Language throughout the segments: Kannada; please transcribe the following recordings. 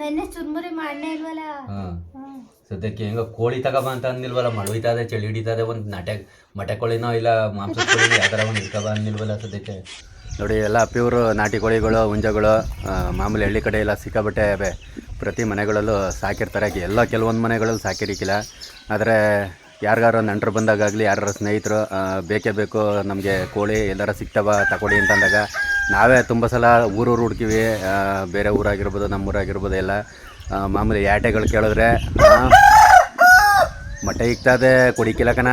ನೆನ್ನೆ ಚುರ್ಮುರಿ ಮಾಡನೇ ಇಲ್ವಲ್ಲ? ಹಾಂ. ಸದ್ಯಕ್ಕೆ ಹೆಂಗ ಕೋಳಿ ತಗಬ ಅಂತ ಅಂದಿಲ್ವಲ್ಲ ಮಳುಯ್ತದೆ ಚಳಿ ಹಿಡಿತದೆ ಒಂದು ನಟೆ ಮಟೆ ಕೋಳಿನೋ ಇಲ್ಲ ಮಾಂಸ ಕೋಳಿ ಯಾವ್ದಾರ ಒಂದು ಇಟ್ಕೊಬ ಅಂದಿಲ್ವಲ್ಲ ಸದ್ಯಕ್ಕೆ? ನೋಡಿ ಎಲ್ಲ ಪ್ಯೂರ್ ನಾಟಿ ಕೋಳಿಗಳು ಹುಂಜಗಳು ಮಾಮೂಲಿ ಹಳ್ಳಿ ಕಡೆ ಎಲ್ಲ ಸಿಕ್ಕಾಬಟ್ಟೆ ಅವೆ ಪ್ರತಿ ಮನೆಗಳಲ್ಲೂ ಸಾಕಿರ್ತಾರೆ. ಎಲ್ಲ ಕೆಲವೊಂದು ಮನೆಗಳಲ್ಲಿ ಸಾಕಿರಿಕಿಲ್ಲ. ಆದರೆ ಯಾರಿಗಾರು ನೆಂಟರು ಬಂದಾಗಲಿ ಯಾರ ಸ್ನೇಹಿತರು ಬೇಕೇ ಬೇಕು, ನಮಗೆ ಕೋಳಿ ಎಲ್ಲಾರ ಸಿಗ್ತಾವ, ತಗೊಳ್ಳಿ ಅಂತಂದಾಗ ನಾವೇ ತುಂಬ ಸಲ ಊರೂರು ಹುಡ್ಕಿವಿ ಬೇರೆ ಊರಾಗಿರ್ಬೋದು ನಮ್ಮೂರಾಗಿರ್ಬೋದು ಎಲ್ಲ. ಮಾಮೂಲಿ ಯಾಟೆಗಳು ಕೇಳಿದ್ರೆ ಮೊಟ್ಟೆ ಇಕ್ತದೆ ಕುಡಿಕಿಲ್ಲ ಕಣ,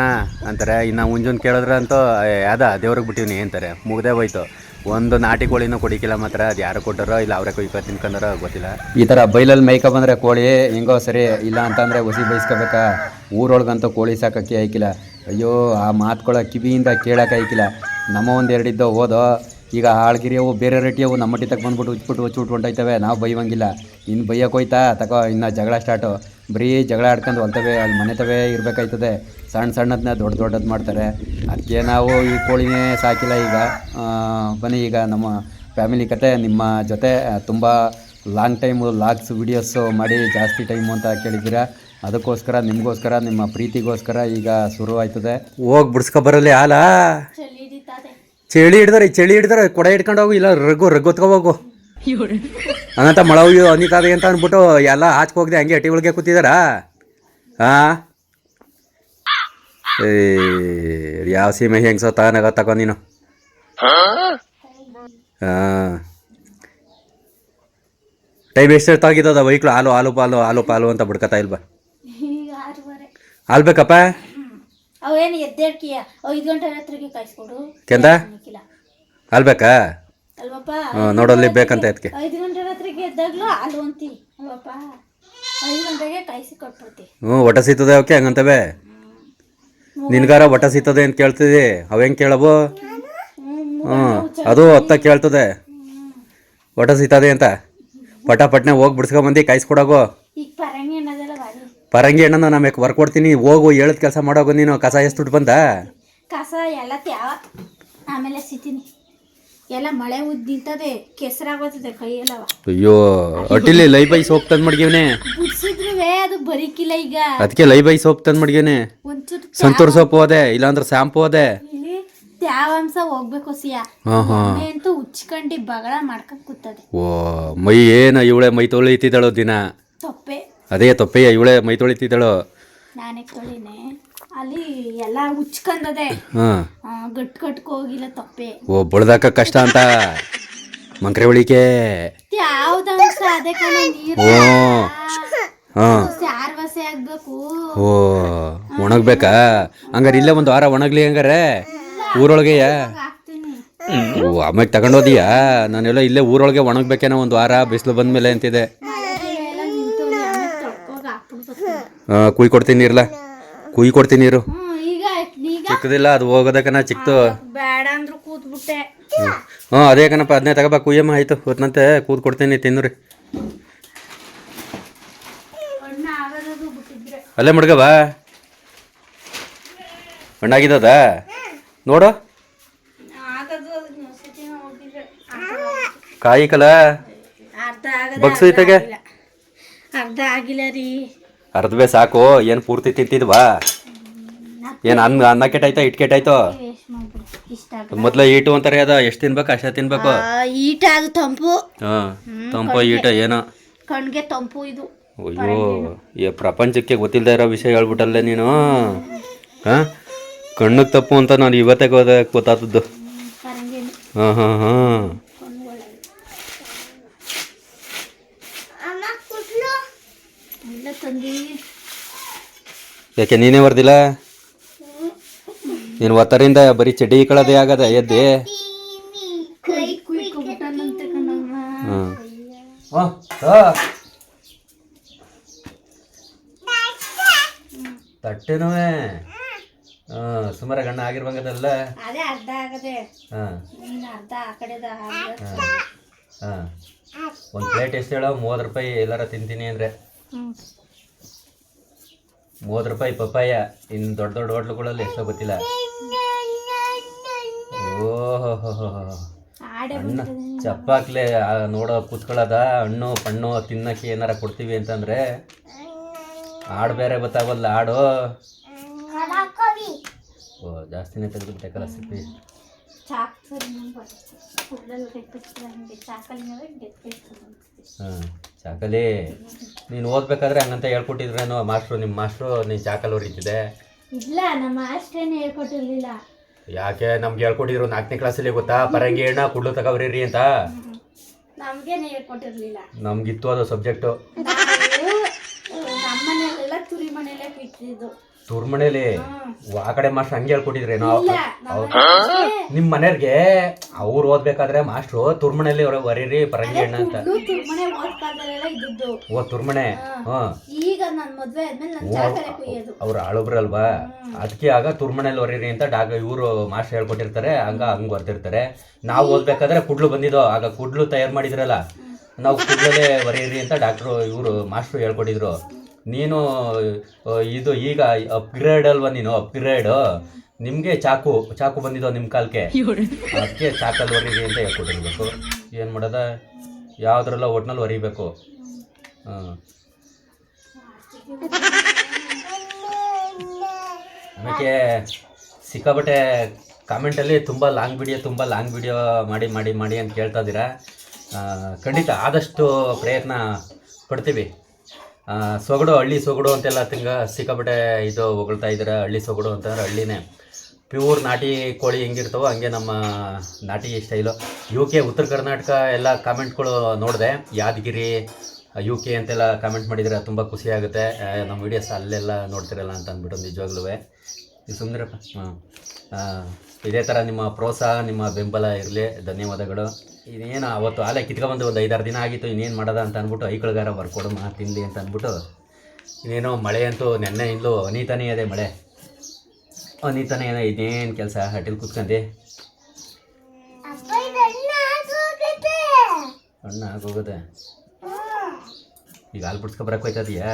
ಅಂತಾರೆ. ಇನ್ನು ಮುಂಜಾನೆ ಕೇಳಿದ್ರೆ ಅಂತೂ ಯಾವ್ದ, ದೇವ್ರಿಗೆ ಬಿಟ್ಟಿವ್ನಿ ಅಂತಾರೆ. ಮುಗ್ದೇ ಹೋಯ್ತು. ಒಂದು ನಾಟಿ ಕೋಳಿನೂ ಕುಡಿಕಿಲ್ಲ ಮಾತ್ರ. ಅದು ಯಾರು ಕೊಟ್ಟರೋ ಇಲ್ಲ ಅವರೇ ಕೊಯ್ಕೊ ತಿನ್ಕೊಂಡಾರೋ ಗೊತ್ತಿಲ್ಲ. ಈ ಥರ ಬೈಲಲ್ಲಿ ಮೇಯ್ಕೊ ಬಂದರೆ ಕೋಳಿ, ಹಿಂಗೋ ಸರಿ ಇಲ್ಲ ಅಂತಂದರೆ ಹುಸಿ ಬೈಸ್ಕೋಬೇಕಾ? ಊರೊಳಗಂತೂ ಕೋಳಿ ಸಾಕಕ್ಕೆ ಆಯ್ಕಿಲ್ಲ ಅಯ್ಯೋ, ಆ ಮಾತುಗಳ ಕಿವಿಯಿಂದ ಕೇಳೋಕೆ ಆಯ್ಕಿಲ್ಲ ನಮ್ಮ ಒಂದು ಎರಡಿದ್ದೋ ಹೋದೋ, ಈಗ ಆಳ್ಗಿರಿಯವು ಬೇರೆ ರೇಟಿಯವು ನಮ್ಮ ತಗೊಂಡು ಬಂದ್ಬಿಟ್ಟು ಉಚ್ಬಿಟ್ಟು ಉಚ್ಚು ಹೊಂಟೋಯ್ತವೆ ನಾವು ಬೈವಂಗಿಲ್ಲ ಇನ್ನು ಬೈಯಕ್ಕೆ ಹೋಯ್ತಾ ತಗೋ ಇನ್ನು ಜಗಳ ಸ್ಟಾರ್ಟು. ಬರೀ ಜಗಳ ಆಡ್ಕೊಂಡು ಹೊಲ್ತವೆ, ಅಲ್ಲಿ ಮನೆ ತವೇ ಇರಬೇಕಾಯ್ತದೆ. ಸಣ್ಣ ಸಣ್ಣದನ್ನ ದೊಡ್ಡ ದೊಡ್ಡದು ಮಾಡ್ತಾರೆ. ಅದಕ್ಕೆ ನಾವು ಈ ಕೋಳಿನೇ ಸಾಕಿಲ್ಲ ಈಗ. ಬನ್ನಿ ಈಗ ನಮ್ಮ ಫ್ಯಾಮಿಲಿ ಕತೆ, ನಿಮ್ಮ ಜೊತೆ ತುಂಬ ಲಾಂಗ್ ಟೈಮು, ಲಾಗ್ಸ್ ವೀಡಿಯೋಸು ಮಾಡಿ ಜಾಸ್ತಿ ಟೈಮು ಅಂತ ಕೇಳಿದ್ದೀರಾ? ಅದಕ್ಕೋಸ್ಕರ ನಿಮಗೋಸ್ಕರ ನಿಮ್ಮ ಪ್ರೀತಿಗೋಸ್ಕರ ಈಗ ಶುರು ಆಯ್ತದೆ ಹೋಗಿ ಬಿಡ್ಸ್ಕೊ ಬರಲಿ ಹಾಲ. ಚಳಿ ಹಿಡ್ದಾರೆ ಚಳಿ ಹಿಡ್ದಾರೆ ಕೊಡ ಹಿಡ್ಕೊಂಡು ಹೋಗು ಇಲ್ಲ ರಗು ರಘು ಹೋಗು. ಹಂಗಂತ ಮಳೆ ಹುಯ್ಯು ಅನಿತಾದೆ ಅಂತ ಅಂದ್ಬಿಟ್ಟು ಎಲ್ಲ ಹೋಗದೆ ಹಂಗೆ ಅಟಿ ಒಳಗೆ ಕೂತಿದಾರ. ಹಾಂ ಏ ಯಾವ ಸೀಮೆ ಹೆಂಗ್ಸೋ ತಗನಾಗ ತಗೋ ನೀನು? ಹಾಂ ಟೈಮ್ ಎಷ್ಟು ತಾಗಿದ್ದದ ವೈಕ್ಳು ಹಾಲು ಹಾಲು ಪಾಲು ಹಾಲು ಪಾಲು ಅಂತ ಬಿಡ್ಕತಾ ಇಲ್ವಾ? ಆರೂವರೆ ಹಾಲು ಬೇಕಪ್ಪ ಅವೇನು ಎದ್ದೇಳ್ಕಿಯ ಐದು ಗಂಟೆ ರಾತ್ರಿಗೆ ಕಾಯಿಸ್ಕೊಡು. ಕೆಂದ? ನಿಕ್ಕಿಲ್ಲ ಹಾಲು ಬೇಕಾ ಅಲ್ವಪ್ಪ ನೋಡಲ್ಲಿ ಬೇಕಂತ ಅದಕ್ಕೆ ಐದು ಗಂಟೆ ರಾತ್ರಿಗೆ ಎದ್ದಾಗ್ಲೂ ಹಾಲು ಅಂತಿ ಅಲ್ವಪ್ಪ? ಐದು ಗಂಟೆಗೆ ಕಾಯಿಸಿ ಕೊಟ್ಬಿಡ್ತಿ. ಹ್ಞೂ ಒಟ ಸಿಗ್ತದೆ ಅವಕ್ಕೆ ಹಂಗಂತವೆ? ನಿನ್ಗಾರ ಒಟ ಸಿಗ್ತದೆ ಅಂತ ಕೇಳ್ತಿದ್ದಿ ಅವೇನು ಕೇಳಬು ಹ್ಞೂ ಅದು ಹೊತ್ತ ಕೇಳ್ತದೆ. ಒಟ ಸಿಗ್ತದೆ ಅಂತ? ಪಟ ಪಟ್ನೆ ಹೋಗಿ ಬಿಡ್ಸ್ಕೊಂಬಂದು ಕಾಯಿಸ್ಕೊಡೋಗು. ಈಗ ಪರಂಗಿ ಪರಂಗಿ ಅಣ್ಣನ ವರ್ಕ್ ಕೊಡ್ತೀನಿ ಹೋಗು ಹೇಳದ್ ಕೆಲಸ ಮಾಡೋಗು ನೀನು ಕಸ ಎಷ್ಟು ದುಡ್ಡು ಬಂದ? ಕಸ ಎಲ್ಲ ತ್ಯಾವ ಆಮೇಲೆ ಸಿತೀನಿ ಎಲ್ಲ ಮಳೆ ಉದ್ದ ನಿಂತದೆ ಕೆಸರಾಗೋತದೆ ಕೈಯೆಲ್ಲವ ಅಯ್ಯೋ ಅಟ್ಟಿಲಿ ಲೈ ಬೈ ಸೋಪ್ ತಂದ್ ಮಡ್ಗಿವ್ನೆ. ಬಿಡ್ಸಿದ್ರುವೆ ಅದು ಬರೀಕಿಲ್ಲ ಈಗ. ಅದಕ್ಕೆ ಲೈ ಬೈ ಸೋಪ್ ತಂದ್ ಮಡ್ಗಿವ್ನೆ. ಒಂಚೂರು ಸಂತೂರ್ ಸೋಪ್ ಹೋದೆ ಇಲ್ಲಾಂದ್ರೆ ಶಾಂಪು ಹೋದೆ ಇಲ್ಲಿ ತ್ಯಾವಾಂಶ ಹೋಗ್ಬೇಕು ಸಿಯ. ಹಾಂ ಹಾಂ. ಅಂತೂ ಉಚ್ಕಂಡು ಬಗಳ ಮಾಡ್ಕೊಂಡ್ ಕೂತದೆ. ಓ ಮೈ ಏನ ಇವಳೆ ಮೈ ತೊಳಿತಿದ್ದಳು ದಿನ. ತೊಪ್ಪೆ. ಅದೇ ತೊಪ್ಪೆಯ ಇವಳೆ ಮೈ ತೊಳಿತಿದ್ದಳು? ನಾನೇ ತೊಳಿನೇ. ಅಲ್ಲಿ ಎಲ್ಲ ಉಚ್ಕಂದದೆ. ಹಾಂ. ಆ, ಗಟ್ ಗಟ್ಕ ಹೋಗಿಲ್ಲ ತೊಪ್ಪೆ. ಓ ಬಳ್ದಾಕ ಕಷ್ಟ ಅಂತ? ಮಂಕ್ರೆ ಉಳಿಕೆ ಯಾವ್ದಂಶ ಅದೇ ಕಣ ನೀರು ಓ. ಹಾಂ. ಸಾರ್ ವಸೆ ಆಗ್ಬೇಕು. ಓ ಒಣಗ್ಬೇಕಾ? ಹಂಗಾರೆ ಇಲ್ಲೇ ಒಂದು ವಾರ ಒಣಗ್ಲಿ ಹಂಗಾರೆ? ಊರೊಳಗೆಯ ಹಾಕ್ತೀನಿ. ಓ ಆಮೇಲೆ ತಗೊಂಡೋದಿಯಾ ನಾನೆಲ್ಲ ಇಲ್ಲೇ ಊರೊಳಗೆ ಒಣಗ್ಬೇಕೇನೋ ಒಂದು ವಾರ ಬಿಸಿಲು ಬಂದ್ಮೇಲೆ ಅಂತಿದೆ ಮಳೆ ಬೆಳೆ ಎಲ್ಲ ನಿಂತು ಆಮೇಲೆ ತೊಳ್ಕೋಗ ಹಾಕ್ಬಿಡ್ಬೇಕು ಹಾಂ ಕುಯ್ ಕೊಡ್ತೀನಿ ನೀರ್ಲ? ಕುಯ್ ಕೊಡ್ತೀನಿ ನೀರು. ಚಿಕ್ಕದಿಲ್ಲ ಅದು ಹೋಗೋದಕ್ಕನ ಚಿಕ್ತು ಬೇಡ ಅಂದ್ರು ಕೂತ್ಬಿಟ್ಟೆ. ಹ್ಞೂ ಅದೇ ಕಣಪ್ಪ ಅದನ್ನೇ ತಗೋಬಾ ಕುಯ್ಯಮ್ಮ ಆಯ್ತು. ಹೊತ್ತಂತೆ ಕೂತ್ ಕೊಡ್ತೀನಿ ತಿನ್ನುರಿ. ಅಲ್ಲೇ ಮುಡ್ಗವ ಹಣ್ಣಾಗಿದ್ದದ ನೋಡು. ಕಾಯಿ ಕಲ. ಅರ್ಧ ಆಗದ ಬಗ್ಸು ಈತಗೆ. ಅರ್ಧ ಆಗಿಲ್ಲ ರೀ. ಅರ್ಧವೇ ಸಾಕು ಏನು ಪೂರ್ತಿ ತಿಂತಿದ್ವಾ? ಏನು ಅನ್ನ ಅನ್ನ ಕೆಟ್ಟಾಯ್ತೋ ಇಟ್ಟು ಕೆಟ್ಟಾಯ್ತೋ? ಮೊದ್ಲು ಈಟು ಅಂತಾರೆ ಅದ ಎಷ್ಟು ತಿನ್ಬೇಕು ಅಷ್ಟೇ ತಿನ್ಬೇಕು? ಈಟ ಅದು ತಂಪು. ಹಾಂ ತಂಪು ಈಟ ಏನೋ? ಕಣ್ಗೆ ತಂಪು ಇದು. ಅಯ್ಯೋ ಈ ಪ್ರಪಂಚಕ್ಕೆ ಗೊತ್ತಿಲ್ಲದೆ ಇರೋ ವಿಷಯ ಹೇಳ್ಬಿಟ್ಟಲ್ಲೇ ನೀನು? ಹಾಂ? ಕಣ್ಣಿಗೆ ತಪ್ಪು ಅಂತ ನಾನು ಇವತ್ತೇ ಪರಂಗಿನ ಹಾಂ ಹಾಂ ಹಾಂ ಇಲ್ಲ ತಂದಿ. ಯಾಕೆ ನೀನೇ ಬರ್ದಿಲ್ಲ? ನೀನು ಒತ್ತರಿಂದ ಬರೀ ಚಡ್ಡಿ ಕಳದೆ ಆಗದ ಎದ್ದೆ? ಕೈ ಕುಯ್ಕೊಬಿಟ್ಟನಂತೆ ಕಣಮ್ಮ ಸುಮಾರು ಗಣ್ಣ ಆಗಿರ್ಬಂಗದಲ್ಲ ಅದೇ ಅರ್ಧ ಆಗದೆ. ಹಾಂ. ಇನ್ನು ಅರ್ಧ ಆ ಕಡೆದ ಹಾಂ. ಒಂದು ಪ್ಲೇಟ್ ಎಷ್ಟು ಹೇಳೋ? ಮೂವತ್ತು ರೂಪಾಯಿ ಎಲ್ಲಾರ ತಿಂತೀನಿ ಅಂದರೆ. ಮೂವತ್ತು ರೂಪಾಯಿ ಪಪ್ಪಾಯ ಇನ್ನು ದೊಡ್ಡ ದೊಡ್ಡ ಹೋಟ್ಲುಗಳಲ್ಲಿ ಎಷ್ಟೋ ಗೊತ್ತಿಲ್ಲ. ಓಹೋ ಚಪ್ಪಾಕ್ಲೆ ನೋಡೋ ಕೂತ್ಕೊಳ್ಳೋದ? ಹಣ್ಣು ಪಣ್ಣು ತಿನ್ನಕ್ಕೆ ಏನಾರ ಕೊಡ್ತೀವಿ ಅಂತಂದ್ರೆ ಹಾಡು ಬೇರೆ ಗೊತ್ತಾಗಲ್ಲ ಹಾಡು ಓ ಜಾಸ್ತಿನೇ ತೆಗೆದುಬಿಟ್ಟೆ ಕಲ ಚಾಕಲಿ ನೀನು ಓದ್ಬೇಕಾದ್ರೆ ಹಂಗಂತ ಹೇಳ್ಕೊಟ್ಟಿದ್ರೇನು ಮಾಸ್ಟ್ರು ನಿಮ್ಮ ಮಾಸ್ಟ್ರು ನೀನು ಚಾಕಲ್ ಹೊರಿತಿದ್ದೆ ಇಲ್ಲ ನಮ್ಮ ಅಷ್ಟೇನೆ ಹೇಳ್ಕೊಟ್ಟಿರ್ಲಿಲ್ಲ. ಯಾಕೆ ನಮ್ಗೆ ಹೇಳ್ಕೊಟ್ಟಿದ್ರು ನಾಲ್ಕನೇ ಕ್ಲಾಸಲ್ಲಿ ಗೊತ್ತಾ? ಪರಂಗಿ ಹೆಣ್ಣ ಕುಡ್ಲು ತಗೊಬ್ರಿ ಅಂತ. ನಮ್ಗೇನು ಹೇಳ್ಕೊಟ್ಟಿರ್ಲಿಲ್ಲ. ನಮ್ಗಿತ್ತು ಅದು ಸಬ್ಜೆಕ್ಟು. ನಮ್ಮನೆಲ್ಲ ತುರಿ ಮನೆಯಲ್ಲೇ ಬಿಟ್ಟಿದ್ದು. ತುರ್ಮಣೇಲಿ ಆ ಕಡೆ ಮಾಸ್ಟರ್ ಹಂಗೆ ಹೇಳ್ಕೊಟ್ಟಿದ್ರೆ ನಿಮ್ ನಮ್ಮ ಮನೆಯವ್ರಿಗೆ ಅವ್ರು ಓದ್ಬೇಕಾದ್ರೆ ಮಾಸ್ಟ್ರು ತುರ್ಮನೆಯಲ್ಲಿ ಅವ್ರ ವರೀರಿ ಪರಂಗಿ ಅಣ್ಣ ಅಂತ. ತುರ್ಮನೆ ಓ ಕುಯ್ಯೋದು. ಅವ್ರು ಆಳುಬ್ರಲ್ವಾ? ಅದಕ್ಕೆ ಆಗ ತುರ್ಮನೆಯಲ್ಲಿ ಹೊರೀರಿ ಅಂತ ಡಾಗ ಇವರು ಮಾಸ್ಟರ್ ಹೇಳ್ಕೊಟ್ಟಿರ್ತಾರೆ ಹಂಗ ಹಂಗೆ ಬರ್ತಿರ್ತಾರೆ ನಾವು ಓದ್ಬೇಕಾದ್ರೆ ಕುಡ್ಲು ಬಂದಿದ್ದೋ. ಆಗ ಕುಡ್ಲು ತಯಾರು ಮಾಡಿದ್ರಲ್ಲ. ನಾವು ಕುಡ್ಲಲ್ಲೇ ಹೊರೀರಿ ಅಂತ ಡಾಕ್ಟ್ರು ಇವರು ಮಾಸ್ಟ್ರು ಹೇಳ್ಕೊಟ್ಟಿದ್ರು. ನೀನು ಇದು ಈಗ ಅಪ್ಗ್ರೇಡ್ ಅಲ್ವಾ ನೀನು? ಅಪ್ಗ್ರೇಡ್ ನಿಮಗೆ ಚಾಕು ಚಾಕು ಬಂದಿದ್ದೋ ನಿಮ್ಮ ಕಾಲಕ್ಕೆ ಅದಕ್ಕೆ ಚಾಕಲ್ಲಿ ಒರಿಗೆ ಅಂತ ಹೇಳ್ಕೊಟ್ಟಿರ್ಬೇಕು ಏನು ಮಾಡೋದ? ಯಾವುದ್ರಲ್ಲ ಒಟ್ನಲ್ಲಿ ಒರಿಬೇಕು. ಹಾಂ. ಆಮೇಲೆ ಸಿಕ್ಕಾಬಟ್ಟೆ ಕಾಮೆಂಟಲ್ಲಿ ತುಂಬ ಲಾಂಗ್ ವಿಡಿಯೋ ತುಂಬ ಲಾಂಗ್ ವಿಡಿಯೋ ಮಾಡಿ ಮಾಡಿ ಮಾಡಿ ಅಂತ ಕೇಳ್ತಾ ಇದ್ದೀರಾ. ಖಂಡಿತ ಆದಷ್ಟು ಪ್ರಯತ್ನ ಪಡ್ತೀವಿ. ಸೊಗಡು, ಹಳ್ಳಿ ಸೊಗಡು ಅಂತೆಲ್ಲ ತಿಂಗ ಸಿಕ್ಕಾಪಟ್ಟೆ ಇದು ಹೊಗಳ್ತಾ ಇದ್ದಾರೆ ಹಳ್ಳಿ ಸೊಗಡು ಅಂತಂದ್ರೆ ಹಳ್ಳಿನೇ. ಪ್ಯೂರ್ ನಾಟಿ ಕೋಳಿ ಹೆಂಗಿರ್ತವೋ ಹಂಗೆ ನಮ್ಮ ನಾಟಿ ಸ್ಟೈಲು. ಯು ಕೆ ಉತ್ತರ ಕರ್ನಾಟಕ ಎಲ್ಲ ಕಾಮೆಂಟ್ಗಳು ನೋಡಿದೆ. ಯಾದಗಿರಿ ಯು ಕೆ ಅಂತೆಲ್ಲ ಕಾಮೆಂಟ್ ಮಾಡಿದರೆ ತುಂಬ ಖುಷಿಯಾಗುತ್ತೆ ನಮ್ಮ ವೀಡಿಯೋಸ್ ಅಲ್ಲೆಲ್ಲ ನೋಡ್ತಿರಲ್ಲ ಅಂತ ಅಂದ್ಬಿಟ್ಟು ನಿಜವಾಗ್ಲೂ ಇದು ಸುಮ್ಮನಿರಪ್ಪ ಹಾಂ ಇದೇ ಥರ ನಿಮ್ಮ ಪ್ರೋತ್ಸಾಹ, ನಿಮ್ಮ ಬೆಂಬಲ ಇರಲಿ. ಧನ್ಯವಾದಗಳು. ಇನ್ನೇನು ಅವತ್ತು ಆಲೆ ಕಿತ್ಕೊಂಬಂದು ಒಂದು ಐದಾರು ದಿನ ಆಗಿತ್ತು, ಇನ್ನೇನು ಮಾಡೋದ ಅಂತ ಅಂದ್ಬಿಟ್ಟು ಐಕಳಗಾರ ಬರ್ಕೊಡಮ್ಮ ತಿನ್ನಲಿ ಅಂತ ಅಂದ್ಬಿಟ್ಟು ಇನ್ನೇನೋ ಮಳೆ ಅಂತೂ ನೆನ್ನೆಯಿಂದಲೂ ಅನಿತಾನೇ ಇದೆ ಮಳೆ. ಅನಿತಾನೇ ಇದೆ ಇನ್ನೇನು ಕೆಲಸ? ಹಟ್ಟಿಲ್ ಕೂತ್ಕೊಂಡೆ ಅಣ್ಣ ಆಗೋಗುತ್ತೆ ಈಗ ಹಾಲು ಬಿಡ್ಸ್ಕೊಬರಕ್ಕೆ ಹೋಯ್ತದೀಯಾ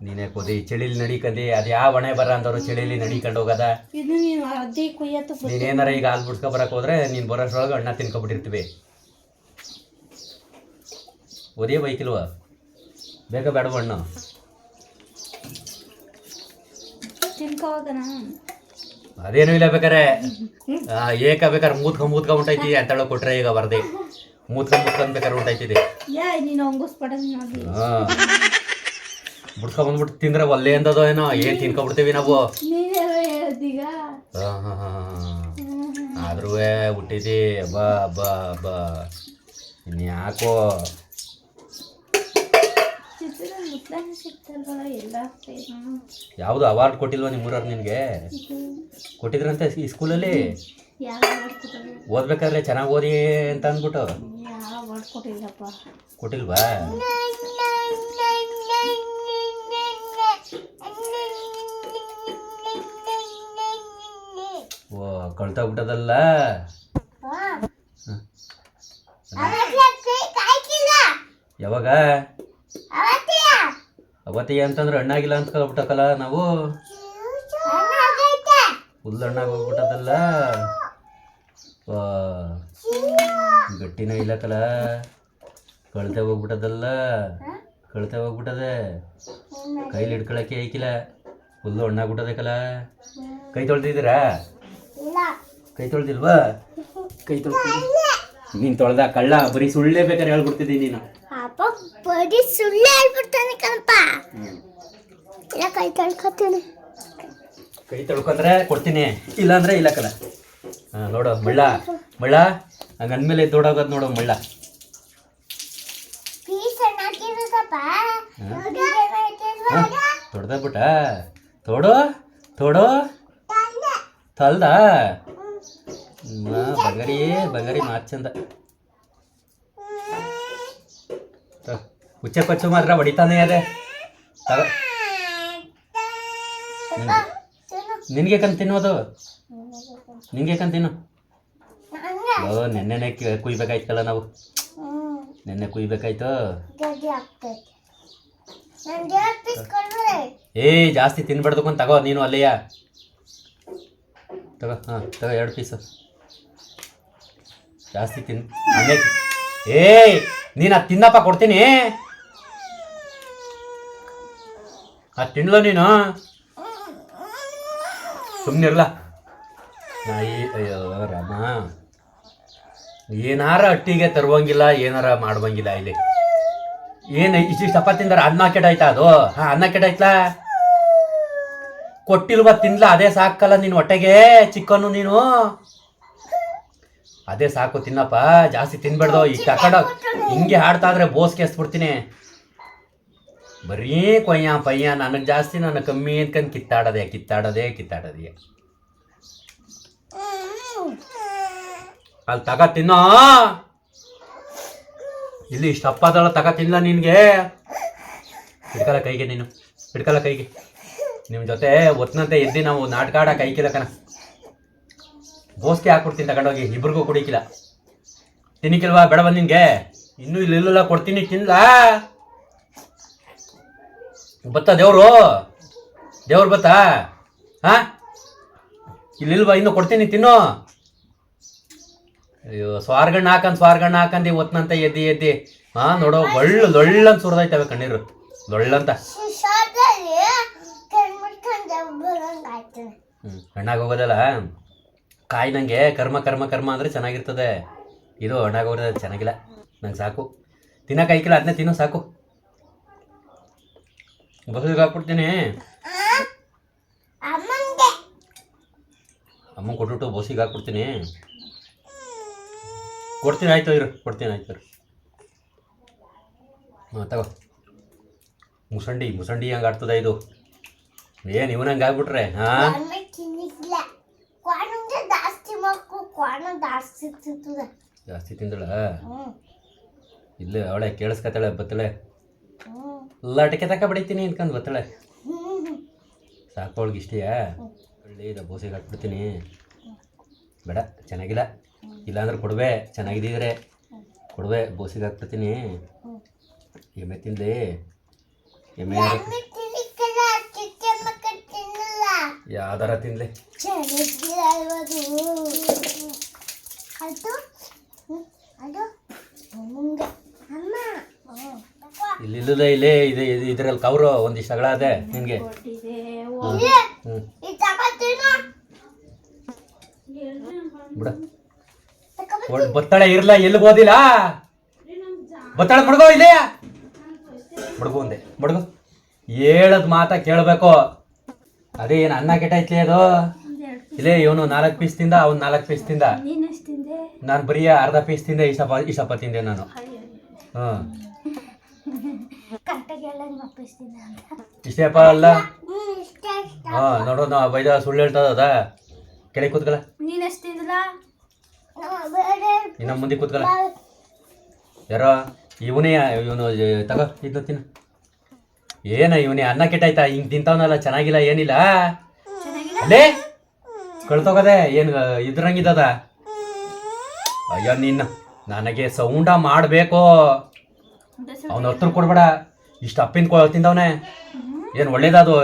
ನೀನೇ ಕುದಿ ಚಳಿಲಿ ನಡಿಕಂದಿ ಅದು ಯಾವ ಹಣೆ ಬರ ಅಂತವ್ರು ಚಳಿಲಿ ನಡಿಕೊಂಡು ಹೋಗದ? ಇದು ನೀನು ಅರ್ಧಿ ಕುಯ್ಯತ್ತು ನೀನೇನಾರ ಈಗ ಹಾಲು ಬಿಡ್ಕೊ ಬರಕ್ಕೆ ಹೋದ್ರೆ ನೀನು ಬರೋಷ್ರೊಳಗೆ ಅಣ್ಣ ತಿನ್ಕೊಬಿಟ್ಟಿರ್ತೀವಿ. ಒದೇ ಬೈಕಿಲ್ವ? ಬೇಗ ಬೇಡ ಹಣ್ಣು ತಿನ್ಕೋವಾಗನ ಅದೇನು ಇಲ್ಲ ಬೇಕಾರೆ. ಏಕ ಬೇಕಾರೆ ಮೂತ್ಕೊಂಡ್ ಮೂತ್ಕೊಂಡ್ ಉಂಟೈತಿ ಅಂತೇಳ ಕೊಟ್ರೆ ಈಗ ಬರ್ದೆ ಮೂತ್ಕೊಂಡ್ ಮೂತ್ಕೊಂಡ್ ಬೇಕಾರೆ ಉಂಟೈತಿದೆ ನೋಡಿ ಹಾಂ. ಬಿಡ್ಸ್ಕೊಂಡ್ ಬಂದ್ಬಿಟ್ಟು ತಿಂದ್ರೆ ಒಲ್ಲೆ ಅಂದದೋ ಏನೋ? ಏನು ತಿನ್ಕೊಬಿಡ್ತೀವಿ ನಾವು? ಆದ್ರೂ ಹುಟ್ಟಿದಿ ಬಾ ಬಾ ಬಾ. ಇನ್ಯಾಕೋ ಯಾವುದು ಅವಾರ್ಡ್ ಕೊಟ್ಟಿಲ್ವಾ ನಿಮ್ಮೂರವ್ರು ನಿನಗೆ? ಕೊಟ್ಟಿದ್ರಂತೆ ಈ ಸ್ಕೂಲಲ್ಲಿ ಓದ್ಬೇಕಾದ್ರೆ ಚೆನ್ನಾಗಿ ಓದಿ ಅಂತ ಅಂದ್ಬಿಟ್ಟು. ಕೊಟ್ಟಿಲ್ವಾ ಓ ಕಳ್ತೋಗ್ಬಿಟ್ಟದಲ್ಲ ಯಾವಾಗ? ಅವತ್ತಿಗೆ ಅಂತಂದ್ರೆ ಹಣ್ಣಾಗಿಲ್ಲ ಅಂತ ಕಳ್ಬಿಟ್ಟಕಲ್ಲ ನಾವು? ಫುಲ್ ಹಣ್ಣಾಗಿ ಹೋಗ್ಬಿಟ್ಟದಲ್ಲ. ಗಟ್ಟಿನ ಗಟ್ಟಿನ ಕಲ. ಕಳ್ತೆ ಹೋಗ್ಬಿಟ್ಟದಲ್ಲ. ಕಳ್ತೆ ಹೋಗ್ಬಿಟ್ಟದೆ. ಕೈಲಿ ಹಿಡ್ಕೊಳಕ್ಕೆ ಐಕಿಲ್ಲ. ಫುಲ್ಲು ಕಲ. ಕೈ ತೊಳ್ದಿದ್ದೀರಾ? ಕೈ ತೊಳ್ದಿಲ್ವಾ? ಕೈ ತೊಳ್ದಿ ನೀನು ತೊಳ್ದ ಕಳ್ಳ ಬರೀ ಸುಳ್ಳೇ ಬೇಕಾದ್ರೆ ಹೇಳ್ಬಿಡ್ತಿದ್ದೀನಿ ನೀನು. ಪಾಪ ಬರೀ ಸುಳ್ಳು ಹೇಳ್ಬಿಡ್ತಾನೆ ಕಣಪ್ಪ. ಇಲ್ಲ ಕೈ ತೊಳ್ಕೊತೀನಿ. ಕೈ ತೊಳ್ಕೊಂಡ್ರೆ ಕೊಡ್ತೀನಿ. ಇಲ್ಲ ಅಂದ್ರೆ ಇಲ್ಲ ಕಲ ನೋಡೋ ಮಳ್ಳ. ಮಳ್ಳ ನಂಗೆ ಅಂದಮೇಲೆ ದೊಡ್ಡೋಗೋದು ನೋಡು ಮಳ್ಳ. ಪೀಸ್ ಚೆನ್ನಾಗಿರುತ್ತಪ್ಪ ಹಾಂ ತೊಡ್ದ ಬಿಟ್ಟ ತೋಡು ತೋಡು. ತಲ್ದ. ಬಂಗಾರಿ ಬಂಗಾರಿ ಮಾತು ಚಂದ. ಹುಚ್ಚ ಕೊಚ್ಚು ಮಾತ್ರ ಹೊಡಿತಾನೆ ಅದೆ. ನಿನ್ಗೆ ನಿನಗೆ ಕಣ್ ತಿನ್ನೋದು ನಿನ್ಗೆ ಕಣ್ ತಿನ್ನು. ಓ ನೆನ್ನೆನೆ ಕುಯ್ಬೇಕಾಯ್ತಲ್ಲ ನಾವು. ನೆನ್ನೆ ಕುಯ್ಬೇಕಾಯ್ತು. ಏ, ಜಾಸ್ತಿ ತಿನ್ಬಾರ್ದು ತಗೋ, ನೀನು ಅಲ್ಲಯ್ಯ ತಗೋ, ಹಾಂ, ತಗೋ, ಎರಡು ಪೀಸು ಜಾಸ್ತಿ ತಿನ್ ಏಯ್, ನೀನು ಅದು ತಿನ್ನಪ್ಪ, ಕೊಡ್ತೀನಿ. ಅದು ತಿನ್ಲ ನೀನು? ಸುಮ್ಮನಿರ್ಲ ನಾಯಿ, ಅಯ್ಯೋ, ರಾಮ. ಏನಾರ ಅಟ್ಟಿಗೆ ತರುವಂಗಿಲ್ಲ, ಏನಾರ ಮಾಡುವಂಗಿಲ್ಲ ಇಲ್ಲಿ. ಏನು ಇಷ್ಟಿಷ್ಟಪ್ಪ ತಿಂದಾರ? ಅನ್ನ ಕೆಡಾಯ್ತಾ ಅದು? ಹಾ, ಅನ್ನ ಕೆಡಾಯ್ತಲ್ಲ ಕೊಟ್ಟಿಲ್ವ ತಿನ್ಲ ಅದೇ ಸಾಕಲ್ಲ ನೀನು ಹೊಟ್ಟೆಗೆ, ಚಿಕ್ಕನ್ನು ನೀನು. ಅದೇ ಸಾಕು ತಿನ್ನಪ್ಪ. ಜಾಸ್ತಿ ತಿನ್ಬಾರ್ದು ಈ ತಕೊಂಡ ಹಿಂಗೆ ಹಾಡ್ತಾ ಇದ್ರೆ ಬೋಸ್ ಕೆಸ್ಬಿಡ್ತೀನಿ ಬರೀ ಕೊಯ್ಯ ಪಯ್ಯ ನನಗೆ ಜಾಸ್ತಿ ನನ್ನ ಕಮ್ಮಿ ಅನ್ಕೊಂಡು ಕಿತ್ತಾಡೋದೆ ಕಿತ್ತಾಡೋದೆ ಕಿತ್ತಾಡೋದೆ. ಅಲ್ಲಿ ತಗ ತಿನ್ನೋ. ಇಲ್ಲಿ ಇಷ್ಟಪ್ಪದಳ ತಗ ತಿನ್ನ ನಿನಗೆ. ಹಿಡ್ಕಲ್ಲ ಕೈಗೆ ನೀನು. ಹಿಡ್ಕಲ್ಲ ಕೈಗೆ. ನಿಮ್ಮ ಜೊತೆ ಒತ್ನಂತೆ ಎದ್ದಿ ನಾವು ನಾಟಕ ಆಡ ಕೈಕಿಲ್ಲ ಕಣ ಬೋಸ್ಗೆ ಹಾಕ್ಬಿಡ್ತೀನಿ ತಗೊಂಡೋಗಿ. ಇಬ್ರಿಗೂ ಕುಡಿಕಿಲ್ಲ. ತಿನ್ನಿಕಿಲ್ವಾ ಬೇಡ ಬಂದ್ ನಿನ್ಗೆ. ಇನ್ನೂ ಇಲ್ಲಿ ಇಲ್ಲಲ್ಲ ಕೊಡ್ತೀನಿ ತಿನ್ಲ. ಬತ್ತಾ ದೇವ್ರು? ದೇವ್ರು ಬತ್ತಾ? ಹಾ? ಇಲ್ಲಿಲ್ವಾ ಇನ್ನು ಕೊಡ್ತೀನಿ ತಿನ್ನು. ಅಯ್ಯೋ ಸ್ವಾರ್ಗಣ್ಣ ಹಾಕಂದ್ ಸ್ವಾರ್ಗಣ್ಣ ಹಾಕಂದು ಒತ್ನಂತ ಎದ್ದಿ ಎದ್ದಿ. ಹಾ ನೋಡೋ ಒಳ್ಳು ಲೊಳ್ಳಂತ ಸುರಿದೈತವೆ ಕಣ್ಣೀರು. ಲೊಳ್ಳಂತ. ಬರಂಗಾಯ್ತು ಹ್ಮ್ ಕಣ್ಣಾಗ ಹೋಗೋದಲ್ಲ. ಕಾಯಿ ನಂಗೆ ಕರ್ಮ ಕರ್ಮ ಕರ್ಮ ಅಂದರೆ ಚೆನ್ನಾಗಿರ್ತದೆ. ಇದು ಹೋಗೋದು ಚೆನ್ನಾಗಿಲ್ಲ. ನಂಗೆ ಸಾಕು. ತಿನ್ನಕ್ಕೆ ಐಕಿಲ್ಲ ಅದನ್ನೇ ತಿನ್ನೋ ಸಾಕು. ಬಸಿಗೆ ಹಾಕ್ಬಿಡ್ತೀನಿ. ಅಮ್ಮಂಗೆ. ಅಮ್ಮ ಕೊಟ್ಬಿಟ್ಟು ಬಸ್ಸಿಗೆ ಹಾಕ್ಬಿಡ್ತೀನಿ. ಕೊಡ್ತೀನಿ ಆಯ್ತು ಇರು. ಕೊಡ್ತೀನಿ ಆಯ್ತು ಇರು. ಹಾಂ ತಗೋ. ಮುಸಂಡಿ ಮುಸಂಡಿ ಹಂಗೆ ಆಡ್ತದ ಇದು. ಏನು ಇವನಂಗೆ ಆಗ್ಬಿಟ್ರೆ ಹಾಂ ಅಮ್ಮ ತಿನ್ನಿಕ್ಕಿಲ್ಲ ಕ್ವಾಣಂಗೆ ಜಾಸ್ತಿ ಮಕ್ಕು ಕ್ವಾಣ ಜಾಸ್ತಿ ತಿಂದಳ? ಇಲ್ಲ ಅವಳೆ ಕೇಳಿಸ್ಕತ್ತಾಳೆ ಬತ್ತಳೆ. ಲಟಕೆ ತಕ ಬಡಿತೀನಿ ಅನ್ಕೊಂಡು ಬತ್ತಳೆ. ಸಾಕೋಳ್ಗೆ ಇಷ್ಟೆಯಾ ಒಳ್ಳೆ ಇದು ಬೋಸಿಗೆ ಹಾಕ್ಬಿಡ್ತೀನಿ ಬೇಡ ಚೆನ್ನಾಗಿಲ್ಲ. ಇಲ್ಲಾಂದ್ರೆ ಕೊಡುವೆ ಚೆನ್ನಾಗಿದ್ದಿದ್ರೆ ಕೊಡುವೆ ಬೋಸಿಗೆ ಹಾಕ್ಬಿಡ್ತೀನಿ. ಎಮ್ಮೆ ತಿನ್ಲಿ ಎಮ್ಮೆ ಯಾವ್ದಾರ ತಿನ್ಲಿ. ಅದು ಅಮ್ಮ. ಇಲ್ಲಿ ಇಲ್ಲದೆ ಇಲ್ಲೇ ಇದೆ ಇದು ಇದ್ರಲ್ಲಿ ಕವರು ಒಂದಿಷ್ಟು ಅಗಳ ಅದೆ ನಿನಗೆ. ಬಿಡ. ಬತ್ತಳೆ ಇರ್ಲ ಎಲ್ಲಿ ಓದಿಲ್ಲ ಬತ್ತಳೆ ಮಡ್ಗೋ ಇಲ್ಲೇ. ಮಡ್ಗು ಒಂದೆ ಮಡ್ಗು ಹೇಳದ್ ಮಾತ ಕೇಳಬೇಕು. ಅದೇ ಏನು ಅನ್ನ ಕೆಟ್ಟೈತ್ಲಿ ಅದು? ಇಲ್ಲೇ ಇವನು ನಾಲ್ಕು ಪೀಸ್ ತಿಂದ ಅವ್ನು ನಾಲ್ಕು ಪೀಸ್ ತಿಂದ. ನೀನು ಎಷ್ಟು ತಿಂದೆ? ನಾನು ಬರೀ ಅರ್ಧ ಪೀಸ್ ತಿಂದೆ ಇಷ್ಟಪ ಇಷ್ಟಪ ತಿಂದೆ ನಾನು. ಹ್ಞೂ ಇಷ್ಟೇಪ ಅಲ್ಲ? ಹಾಂ ನೋಡು ನಾ ಬೈದ ಸುಳ್ಳು ಹೇಳ್ತದ ಕೆಳಗೆ ಕೂತ್ಕಲ ಇನ್ನ ಎಷ್ಟು ತಿಂದಿಲ್ಲ ಇನ್ನು ಮುಂದೆ ಕೂತ್ಕಲ ಯಾರೋ ಇವನೇ ಇವನು ತಗೋ ಇದು ತಿನ್ನ. ಏನ ಇವನೇ ಅನ್ನ ಕೆಟ್ಟಾಯ್ತಾ ಹಿಂಗ್ ತಿಂತಾವನಲ್ಲ ಚೆನ್ನಾಗಿಲ್ಲ ಏನಿಲ್ಲ? ಚೆನ್ನಾಗಿಲ್ಲ? ಅಲ್ಲೇ ಕಳ್ತೋಗದೆ ಏನು ಇದ್ರಂಗಿದದ? ಅಯ್ಯೋ ನಿನ್ನ ನನಗೆ ಸೌಂಡ ಮಾಡಬೇಕು. ಅವನ ಹತ್ರ ಕೊಡ್ಬೇಡ. ಇಷ್ಟು ಅಪ್ಪಿನ ಕೊ ತಿಂದವನೆ. ಏನು ಒಳ್ಳೇದದು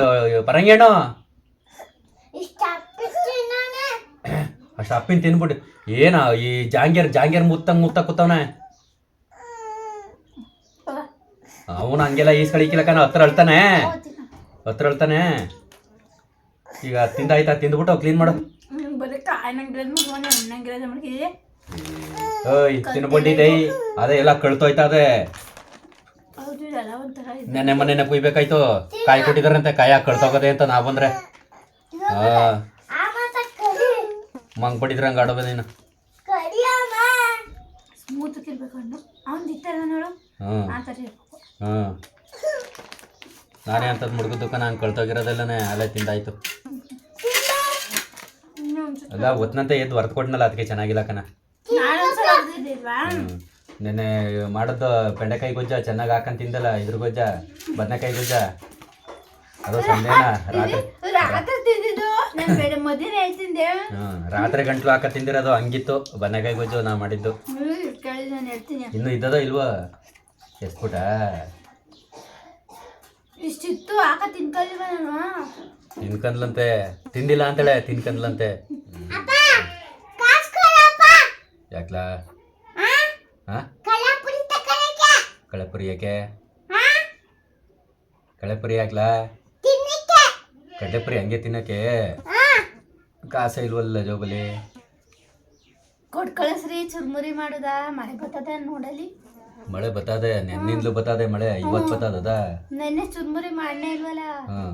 ನಾನು ಅಷ್ಟು ಅಪ್ಪಿನ ತಿನ್ಬಿಟ್ಟು ಏನ ಈ ಜಾಂಗೀರ್ ಜಾಂಗೀರ್ ಮುತ್ತಂಗ ಮುತ್ತ ಕೂತವನೆ. ಅವನು ಹಂಗೆಲ್ಲ ಈಸ್ಕಳಿಕಿಲ್ಲ ಕಣ ಹತ್ರ ಅಳ್ತಾನೆ. ಹತ್ರ ಅಳ್ತಾನೆ. ಈಗ ತಿಂದಾಯ್ತಾ ತಿಂದ್ಬಿಟ್ಟು ಕ್ಲೀನ್ ಮಾಡು. ಓಯ್ ತಿನ್ಬಿಟ್ಟಿದೆ ಅದೇ ಎಲ್ಲ ಕಳ್ತೋಯ್ತಾ ಅದೇ ನೆನ್ನೆ ಮೊನ್ನೆ ಕುಯ್ಬೇಕಾಯ್ತು. ಕಾಯಿ ಕೊಟ್ಟಿದಾರಂತೆ ಕಾಯಿ ಕಳ್ತೋಗದೆ ಅಂತ ನಾ ಬಂದ್ರೆ. ಹಾ ಮಂಗ್ ಪಡಿದ್ರಂಗೆ ಆಡೋದು ನೀನು. ನಾನೇ ಅಂತದ್ ಮುಡ್ಗದ್ದು ನಾನು ಕಳ್ತೋಗಿರೋದೆಲ್ಲನೇ ಅಲ್ಲೇ ತಿಂದಾಯ್ತು. ಅಲ್ಲ ಒತ್ತನಂತ ಎದ್ದು ಹೊರ್ತು ಕೊಟ್ನಲ್ಲ ಅದಕ್ಕೆ ಚೆನ್ನಾಗಿಲ್ಲ ಕಣ. ನೆನ್ನೆ ಮಾಡೋದು ಬೆಂಡೆಕಾಯಿ ಗೊಜ್ಜ ಚೆನ್ನಾಗಿ ಹಾಕಂತ ತಿಂದಲ್ಲ ಇದ್ರ ಗೊಜ್ಜ ಬದನೆಕಾಯಿ ಗೊಜ್ಜ. ಅದು ಸಂದೇನ ರಾತ್ರಿ ರಾತ್ರಿ ಗಂಟ್ಲು ಹಾಕ ತಿಂದಿರೋದು ಹಂಗಿತ್ತು ಬದನೆಕಾಯಿ ಗೊಜ್ಜು ನಾ ಮಾಡಿದ್ದು. ಇನ್ನು ಇದ್ದದೋ ಇಲ್ವೋ? ಎಸ್ಬಿಟ ಇಷ್ಟಿತ್ತು ಹಾಕ ತಿನ್ಕೊಳ್ಳಿ ನಾನು? ತಿನ್ಕಂದ್ಲಂತೆ. ತಿಂದಿಲ್ಲ ಅಂತೇಳೆ ತಿನ್ಕಂದ್ಲಂತೆ. ಅಪ್ಪ ಕಾಸು ಕೊಡಪ್ಪ. ಯಾಕ್ಲಾ? ಹಾಂ ಕಲಾಪುರಿ ತಗೊಳಕ್ಕೆ ಕಳೆಪುರಿ ಯಾಕೆ? ಹಾ ಕಳೆಪುರಿ ಯಾಕ್ಲ? ಕಡ್ಲೆಪುರಿ ಹಂಗೆ ತಿನ್ನಕ್ಕೆ? ಹಾ ಕಾಸೆ ಇಲ್ವಲ್ಲ ಜೋಬಲಿ ಕೊಟ್ ಕಳಿಸ್ರಿ ಚುರ್ಮುರಿ ಮಾಡುದ? ಮಳೆ ಬರ್ತದೆ ನೋಡಲಿ. ಮಳೆ ಬತ್ತದೆ ನೆನ್ನಿಂದಲೂ ಬತ್ತದೆ ಮಳೆ ಇವತ್ತು ಬತ್ತದ ನೆನ್ನೆ ಚುರ್ಮುರಿ ಮಾಡನೇ ಇಲ್ವಲ್ಲ? ಹಾಂ.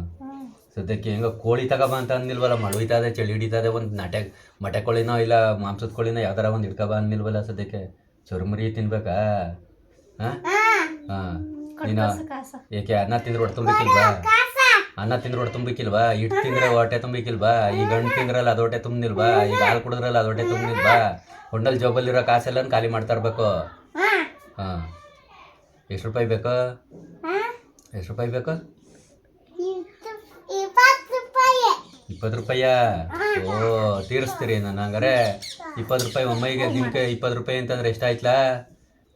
ಸದ್ಯಕ್ಕೆ ಹೆಂಗ ಕೋಳಿ ತಗಬಾ ಅಂತ ಅಂದಿಲ್ವಲ್ಲ ಮಳೆ ಹೋಯ್ತದೆ ಚಳಿ ಹಿಡಿತಾದೆ ಒಂದು ನಾಟೆ ಮಟೆ ಕೋಳಿನೋ ಇಲ್ಲ ಮಾಂಸದ ಕೋಳಿನೋ ಯಾವ್ದಾರ ಒಂದು ಹಿಡ್ಕೊಬ ಅಂದಿಲ್ವಲ್ಲ ಸದ್ಯಕ್ಕೆ? ಚುರ್ಮುರಿ ತಿನ್ಬೇಕಾ? ಹಾಂ? ನೀನು ಏಕೆ ಅನ್ನ ತಿಂದ್ರೆ ಹೊಟ್ಟೆ ತುಂಬಿಕಿಲ್ವಾ ಅನ್ನ ತಿಂದ್ರೆ ಹೊಟ್ಟೆ ತುಂಬಿಕಿಲ್ವಾ ಹಿಟ್ಟು ತಿಂದ್ರೆ ಹೊಟ್ಟೆ ತುಂಬಿಕಿಲ್ವಾ ಈಗ ಹಣ್ಣು ತಿಂದ್ರಲ್ಲ ಅದು ಹೊಟ್ಟೆ ತುಂಬಿಲ್ವಾ ಈಗ ಹಾಲು ಕುಡಿದ್ರಲ್ಲ ಅದು ಹೊಟ್ಟೆ ತುಂಬಿಲ್ವಾ ಹೊಂಡಲ್ ಜೋಬಲ್ಲಿರೋ ಕಾಸೆಲ್ಲ ಖಾಲಿ ಮಾಡ್ತಾ ಇರ್ಬೇಕು. ಹಾ. ಎಷ್ಟು ರೂಪಾಯಿ ಬೇಕು? ಎಷ್ಟು ರೂಪಾಯಿ ಬೇಕು? ಇಪ್ಪತ್ತು ರೂಪಾಯಿ. ಓ ತೀರಿಸ್ತೀರಿ ನಾನು ಹಂಗಾರೆ. ಇಪ್ಪತ್ತು ರೂಪಾಯಿ ಒಮ್ಮೆಗೆ ದಿನಕ್ಕೆ ಇಪ್ಪತ್ತು ರೂಪಾಯಿ ಅಂತಂದ್ರೆ ಎಷ್ಟಾಯ್ತಲ್ಲ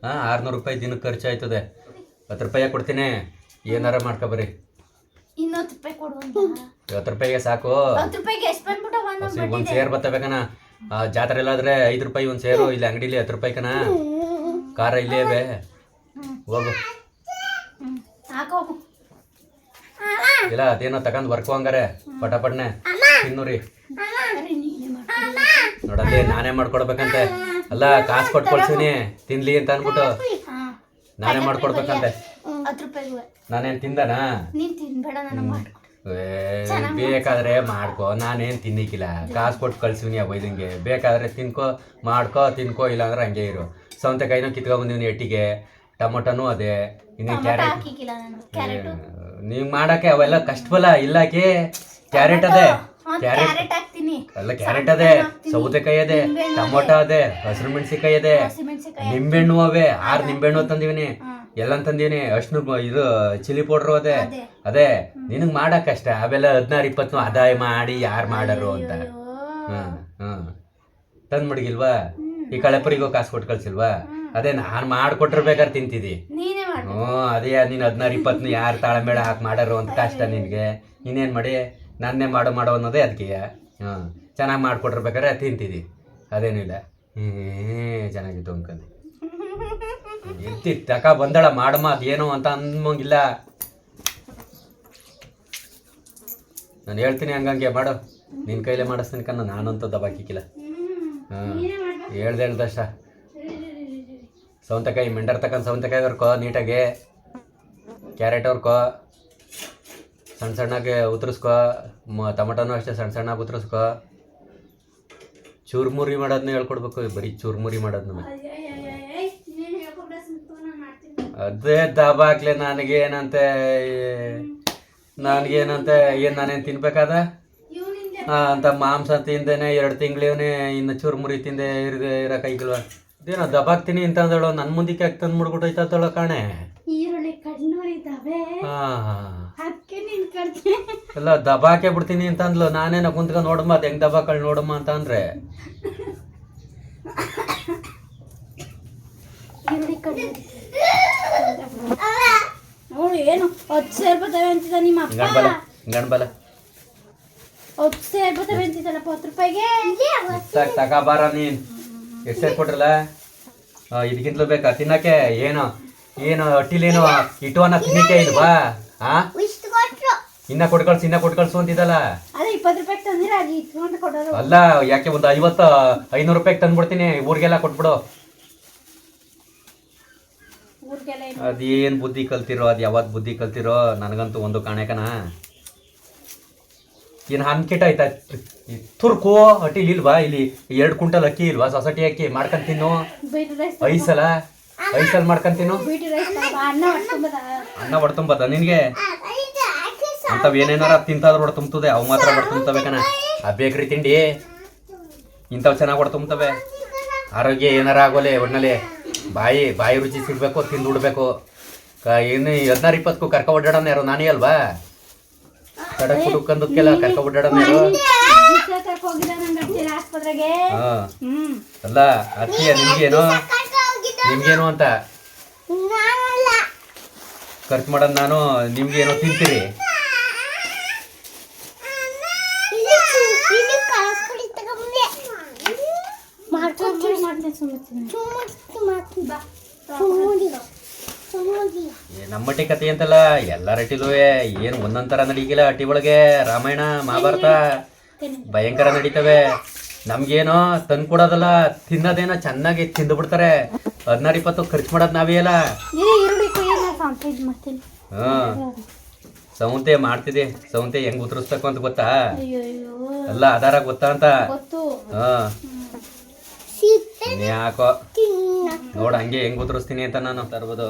ಹಾಂ ಆರುನೂರು ರೂಪಾಯಿ ದಿನಕ್ಕೆ ಖರ್ಚಾಯ್ತದೆ. ಹತ್ತು ರೂಪಾಯಿ ಕೊಡ್ತೀನಿ. ಏನಾರ ಮಾಡ್ಕೊಬರಿ. ಹತ್ತು ರೂಪಾಯಿಗೆ ಸಾಕು. ಎಷ್ಟು ಒಂದು ಸೇರ್ ಬರ್ತಬೇಕನ ಜಾತ್ರೆ ಎಲ್ಲಾದ್ರೆ ಐದು ರೂಪಾಯಿ ಒಂದು ಸೇರು ಇಲ್ಲಿ ಅಂಗಡಿಲಿ ಹತ್ತು ರೂಪಾಯಿ ಕನ ಖಾರ ಇಲ್ಲೇ ಬೇ ಹೋಗು. ಇಲ್ಲ, ಅದೇನೋ ತಗೊಂಡ್ ಬರ್ಕೋ ಹಂಗಾರೆ. ಪಟಪಟ್ನೆ. ತಿನ್ನೂರಿ. ನೋಡಲ್ಲಿ ನಾನೇ ಮಾಡ್ಕೊಡ್ಬೇಕಂತೆ. ಅಲ್ಲ, ಕಾಸು ಕೊಟ್ಟು ಕಳ್ಸೀನಿ ತಿನ್ಲಿ ಅಂತ ಅನ್ಬಿಟ್ಟು ನಾನೇ ಮಾಡ್ಕೊಡ್ಬೇಕಂತೆ. ನಾನೇನ್ ತಿಂದನಾ? ಬೇಕಾದ್ರೆ ಮಾಡ್ಕೋ. ನಾನೇನ್ ತಿನ್ನಿಕ್ಕಿಲ್ಲ. ಕಾಸು ಕೊಟ್ಟು ಕಳ್ಸಿವ್ನಿ ಆ ಬೈದಂಗೆ. ಬೇಕಾದ್ರೆ ತಿನ್ಕೋ, ಮಾಡ್ಕೋ, ತಿನ್ಕೋ ಇಲ್ಲ ಅಂದ್ರೆ ಹಂಗೆ ಇರು. ಸೌತೆಕಾಯಿನೂ ಕಿತ್ಕೊಂಡ್ ಬಂದಿವ್ನಿ ಎಟ್ಟಿಗೆ ಟೊಮೊಟೊನು ಅದೇ ಇನ್ನು ಕ್ಯಾರೆಟ್ ಹಾಕಿಕ್ಕಿಲ್ಲ ನಾನು ಕ್ಯಾರೆಟ್? ನೀವ್ ಮಾಡಕ್ಕೆ ಅವೆಲ್ಲ ಕಷ್ಟವಲ್ಲ ಇಲ್ಲಾಕಿ ಕ್ಯಾರೆಟ್ ಅದೇ ಕ್ಯಾರೆಟ್ ಕ್ಯಾರೆಟ್ ಹಾಕ್ತೀನಿ. ಅಲ್ಲ ಕ್ಯಾರೆಟ್ ಅದೇ ಸೌತೆಕಾಯಿ ಅದೇ ಟೊಮೊಟೊ ಅದೇ ಹಸಿರು ಮೆಣಸಿಕಾಯಿ ಅದೇ ಹಸಿಮೆಣಸಿಕಾಯಿ ನಿಂಬೆಹಣ್ಣು ಅವೇ ಆರು ನಿಂಬೆಹಣ್ಣು ತಂದಿವಿನಿ. ಎಲ್ಲ ತಂದೀನಿ ಅಷ್ಟು ಇದು ಚಿಲ್ಲಿ ಪೌಡ್ರು ಅದೇ ಅದೇ. ನಿನಗೆ ನಿನಗ್ ಮಾಡಕ್ ಕಷ್ಟ ಅವೆಲ್ಲ ಹದಿನಾರು ಇಪ್ಪತ್ತು ಆದಾಯ ಮಾಡಿ ಯಾರು ಮಾಡರು ಅಂತ. ಹಾಂ ಹ್ಮ್ ಹ್ಮ್ ತಂದ್ ಮಡಗಿಲ್ವಾ ಈ ಕಳೆಪುರಿಗೂ ಕಾಸು ಕೊಟ್ಟು ಕಳ್ಸಿಲ್ವಾ? ಅದೇ ನಾನ್ ಮಾಡ್ಕೊಟ್ಟಿರ್ಬೇಕಾದ್ರೆ ತಿಂತಿದಿ. ನೀನೇ ಮಾಡು ಹ್ಞೂ ಅದೇ ನೀನು ಹದಿನಾರು ಇಪ್ಪತ್ತನ್ನ ಯಾರು ತಾಳಮೇಳ ಹಾಕಿ ಮಾಡಾರು ಅಂತ ಕಷ್ಟ ನಿನಗೆ. ಇನ್ನೇನು ಮಾಡಿ? ನನ್ನೇ ಮಾಡೋ ಮಾಡೋ ಅನ್ನೋದೇ ಅದಕ್ಕೆ ಹ್ಞೂ ಚೆನ್ನಾಗಿ ಮಾಡ್ಕೊಟ್ಟಿರ್ಬೇಕಾದ್ರೆ ತಿಂತಿದಿ. ಅದೇನಿಲ್ಲ ಹ್ಞೂ ಚೆನ್ನಾಗಿತ್ತು ಅನ್ಕೊಂಡು ಎತ್ತಿ ತಕ ಬಂದಳ ಮಾಡಮ್ಮ ಅದೇನೋ ಅಂತ ಅನ್ಮಂಗಿಲ್ಲ ನಾನು ಹೇಳ್ತೀನಿ ಹಂಗಂಗೆ ಮಾಡು. ನಿನ್ನ ಕೈಲೇ ಮಾಡಿಸ್ತೀನಿ ಕಣ್ಣ ನಾನಂತೂ ದಬಾಕಿಕ್ಕಿಲ್ಲ ಹಾಂ ಹೇಳ್ದೆ ಹೇಳ್ದಷ್ಟ ಸೌಂತಕಾಯಿ, ಮೆಂಡರ್ ತಗೊಂಡು ಸೌತೆಕಾಯಿ ಹೊರ್ಕೋ, ನೀಟಾಗಿ. ಕ್ಯಾರೆಟ್ ಹೊರ್ಕೋ. ಸಣ್ಣ ಸಣ್ಣಗೆ ಉತ್ತರಿಸ್ಕೋ ಮ, ಟೊಮಟೊನೂ ಅಷ್ಟೇ ಸಣ್ಣ ಸಣ್ಣಗೆ ಉತ್ತರಿಸ್ಕೋ ಚೂರ್ಮುರಿ ಮಾಡೋದನ್ನ ಹೇಳ್ಕೊಡ್ಬೇಕು, ಬರೀ ಚೂರ್ಮುರಿ ಮಾಡೋದು ನಮಗೆ ಅದೇ ದಬಾಕ್ಲೆ ನನಗೇನಂತೆ ನನಗೇನಂತೆ ಏನು ನಾನೇನು ತಿನ್ಬೇಕಾದ? ಅಂತ ಮಾಂಸ ತಿಂದೇನೆ ಎರಡು ತಿಂಗಳೇವನೇ ಇನ್ನು ಚುರುಮುರಿ ತಿಂದೆ ಇರ ಏನೋ ಇದೇನೋ ದಬಾಕ್ತೀನಿ ಅಂತ ಅಂದಳು ನನ್ನ ಮುಂದಕ್ಕೆ ಯಾಕೆ ತಂದು ಮುಡ್ಬಿಟ್ಟೈತಳ ಕಾಣೆ? ಈರುಳ್ಳಿ ಕಣ್ಣೂರಿದ್ದಾವೆ ಎಲ್ಲ ದಬಾಕೆ ಬಿಡ್ತೀನಿ ಅಂತ ಅಂದ್ಲು ನಾನೇನೋ ಕುಂತ್ಕೊಂಡು ನೋಡಮ್ಮ ಅದು ಹೆಂಗೆ ದಬಾಕಳು ನೋಡಮ್ಮ ಅಂತ ಅಂದ್ರೆ. ಏನು ಹತ್ತು ಅಂತಿದ್ದ ನಿಮ್ಮ ಅಪ್ಪ. ಗಂಡ್ಬಲ ಗಂಡ್ಬಲ ಹತ್ತು ಸೇರ್ ಬರ್ತವೆ ಅಂತಿದ್ದಲ್ಲಪ್ಪ ಹತ್ತು ರೂಪಾಯಿಗೆ ಸಾಕ್ ತಗೋಬಾರ ನೀನ್ ಎಷ್ಟು ಸೇರ್ ಕೊಟ್ರಲ್ಲ ಇದಕ್ಕಿಂತಲೂ ಬೇಕಾ ತಿನ್ನಕ್ಕೆ ಏನು ಏನು ಅಟ್ಟಿಲೇನು ಅನ್ನ ತಿನ್ನಕ್ಕೆ ಇಲ್ವಾ ಕೊಟ್ರು ಇನ್ನ ಕೊಟ್ಕಳ್ಸು ಇನ್ನ ಕೊಟ್ಕಳ್ಸು ಅಂತಿದ್ದಲ್ಲ ಕೊಡೋರು ಅಲ್ಲ ಯಾಕೆ ಒಂದು ಐವತ್ತು ಐನೂರು ರೂಪಾಯಿಗೆ ತಂದ್ಬಿಡ್ತೀನಿ ಊರಿಗೆಲ್ಲ ಕೊಟ್ಬಿಡು ಊರಿಗೆಲ್ಲ ಅದೇನು ಬುದ್ಧಿ ಕಲ್ತಿರೋ ಅದು ಯಾವತ್ತು ಬುದ್ಧಿ ಕಲ್ತಿರೋ ನನಗಂತೂ ಒಂದು ಕಾಣೆಕನ ಏನು ಹನ್ಕೆಟ್ ಆಯ್ತಾ? ತುರ್ಕು ಅಟ್ಟಿ ಇಲ್ವಾ? ಇಲ್ಲಿ ಎರಡು ಕುಂಟಲ್ ಅಕ್ಕಿ ಇಲ್ವಾ? ಸೊಸೈಟಿ ಅಕ್ಕಿ ಮಾಡ್ಕೊಂಡ್ ತಿನ್ನು. ಐಸಲ? ಐಸಲ್ ಮಾಡ್ಕೊಂಡ್ ತಿನ್ನು. ಅನ್ನ ಹೊಡ್ತುಂಬದ ನಿನಗೆ. ಅಂತವ್ ಏನೇನಾರ ತಿಂತಾದ್ರು ಹೊಡ್ತುಂಬ್ತದೆ ಅವು ಮಾತ್ರ ಹೊಡ್ತುಂಬ್ತವೆ ಕಣ. ಆ ಬೇಕ್ರಿ ತಿಂಡಿ. ಇಂಥವು ಚೆನ್ನಾಗಿ ಹೊಡ್ತುಂಬ್ತವೆ ಆರೋಗ್ಯ ಏನಾರ ಆಗೋಲೆ ಒಣ್ಣಲೆ ಬಾಯಿ ಬಾಯಿ ರುಚಿ ಸಿಗ್ಬೇಕು ತಿಂದು ಉಡ್ಬೇಕು. ಏನು ಹದಿನಾರು ಇಪ್ಪತ್ತಕ್ಕೂ ಕರ್ಕ ಓಡಾಡೋಣ ಯಾರು? ನಾನೇ ಅಲ್ವಾ? ಕಡಕ್ ಹುಡುಕಂದಕ್ಕೆಲ್ಲ ಕರ್ಕ ಓಡಾಡೋಣ ಯಾರು ಕರ್ಕ ಹೋಗಿದ್ದ ನಂಗೆ ಅಡ್ಡಿಲ್ಲ ಆಸ್ಪತ್ರೆಗೆ. ಹಾಂ. ಅಲ್ಲ ಅತ್ತಿಯ ನಿಮ್ಗೇನು? ನಿಮ್ಗೇನು ಅಂತ? ಖರ್ಚು ಮಾಡೋದು ನಾನು ನಿಮ್ಗೇನೋ ತಿಂತೀರಿ? ಮಾಡ್ತೀನಿ ಸುಮ್ನೆ ಚುಮ್ಮುಚ್ಚು ಮಾತು ಚುಮ್ಮುಡಿ ಚುಮ್ಮುಡಿ ಏ, ನಮ್ಮ ಹಟ್ಟಿ ಕತೆ ಅಂತಲ್ಲ ಎಲ್ಲರ ಹಟ್ಟಿಲೂ ಏನು ಒಂದೊಂದರ ನಡೀಗಿಲ್ಲ ಹಟ್ಟಿ ಒಳಗೆ. ರಾಮಾಯಣ ಮಹಾಭಾರತ ಭಯಂಕರ ನಡೀತವೆ. ನಮ್ಗೇನೋ ತಂದು ಕೊಡೋದಲ್ಲ ತಿನ್ನೋದೇನೋ ಚೆನ್ನಾಗಿ ತಿಂದು ಬಿಡ್ತಾರೆ ಹದಿನಾರು ಇಪ್ಪತ್ತು ಖರ್ಚು ಮಾಡೋದು ನಾವೇ ಅಲ್ಲ ಹ್ಞೂ ಸೌಂತೆ ಮಾಡ್ತಿದ್ದೆ. ಸೌಂತೆ ಹೆಂಗ್ ಉತ್ತರಿಸ್ಬೇಕು ಅಂತ ಗೊತ್ತಾ? ಅಲ್ಲ ಆಧಾರ ಗೊತ್ತಾ ಅಂತ? ಗೊತ್ತು. ಹಾಂ. ಸಿಪ್ಪೆ ಯಾಕೋ ನೋಡ ಹಂಗೆ ಹೆಂಗ್ ಉತ್ತರಿಸ್ತೀನಿ ಅಂತ ನಾನು ತರ್ಬೋದು?